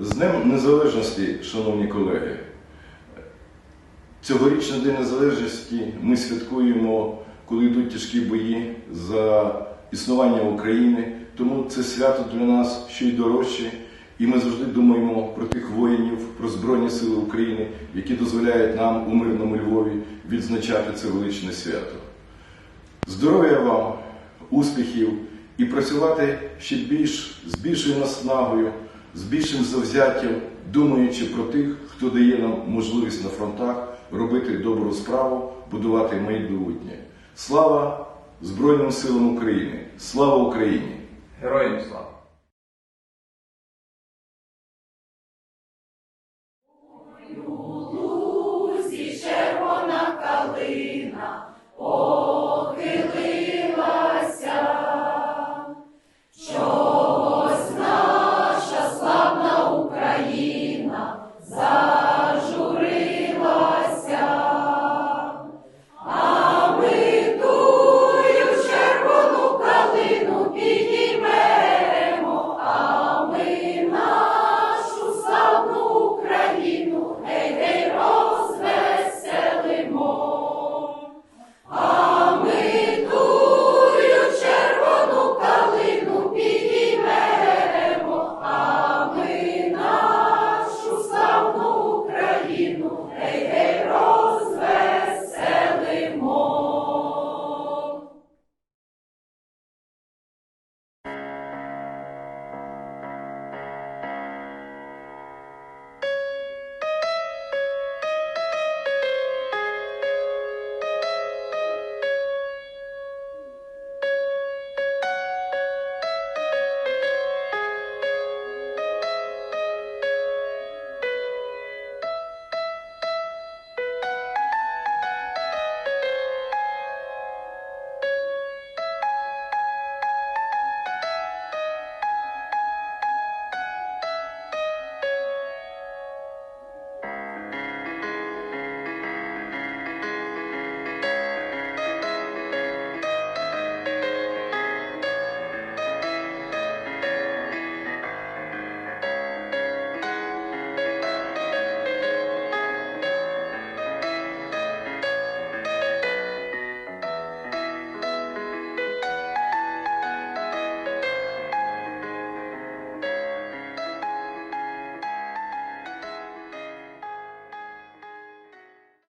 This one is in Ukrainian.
З Днем Незалежності, шановні колеги. Цьогорічний День Незалежності ми святкуємо, коли йдуть тяжкі бої за існування України. Тому це свято для нас ще й дорожче. І ми завжди думаємо про тих воїнів, про Збройні Сили України, які дозволяють нам у мирному Львові відзначати це величне свято. Здоров'я вам, успіхів і працювати ще більш з більшою наснагою, з більшим завзяттям, думаючи про тих, хто дає нам можливість на фронтах робити добру справу, будувати майбутнє. Слава Збройним силам України! Слава Україні! Героям слава!